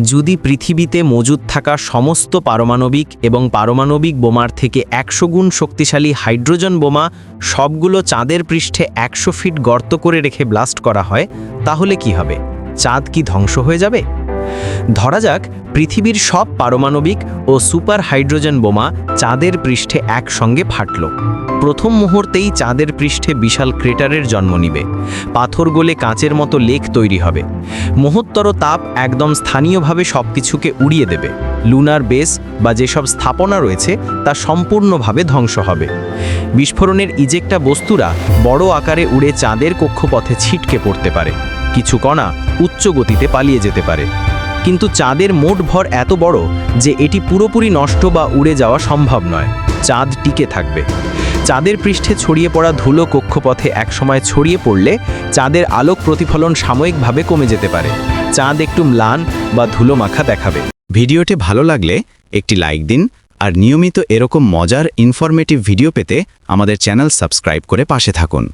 যদি পৃথিবীতে মজুদ থাকা সমস্ত পারমাণবিক এবং পারমাণবিক বোমার থেকে একশো গুণ শক্তিশালী হাইড্রোজেন বোমা সবগুলো চাঁদের পৃষ্ঠে একশো ফিট গর্ত করে রেখে ব্লাস্ট করা হয়, তাহলে কি হবে? চাঁদ কি ধ্বংস হয়ে যাবে? ধরা যাক, পৃথিবীর সব পারমাণবিক ও সুপার হাইড্রোজেন বোমা চাঁদের পৃষ্ঠে একসঙ্গে ফাটল। প্রথম মুহূর্তেই চাঁদের পৃষ্ঠে বিশাল ক্রেটারের জন্ম নিবে। পাথর গলে কাঁচের মতো লেক তৈরি হবে। মহত্তর তাপ একদম স্থানীয়ভাবে সবকিছুকে উড়িয়ে দেবে। লুনার বেস বা যেসব স্থাপনা রয়েছে, তা সম্পূর্ণভাবে ধ্বংস হবে। বিস্ফোরণের ইজেক্টা বস্তুরা বড় আকারে উড়ে চাঁদের কক্ষপথে ছিটকে পড়তে পারে। কিছু কণা উচ্চ গতিতে পালিয়ে যেতে পারে। কিন্তু চাঁদের মোট ভর এত বড় যে এটি পুরোপুরি নষ্ট বা উড়ে যাওয়া সম্ভব নয়। চাঁদ টিকে থাকবে। চাঁদের পৃষ্ঠে ছড়িয়ে পড়া ধুলো কক্ষপথে একসময় ছড়িয়ে পড়লে চাঁদের আলোক প্রতিফলন সাময়িকভাবে কমে যেতে পারে। চাঁদ একটু ম্লান বা ধুলো মাখা দেখাবে। ভিডিওটি ভালো লাগলে একটি লাইক দিন আর নিয়মিত এরকম মজার ইনফরমেটিভ ভিডিও পেতে আমাদের চ্যানেল সাবস্ক্রাইব করে পাশে থাকুন।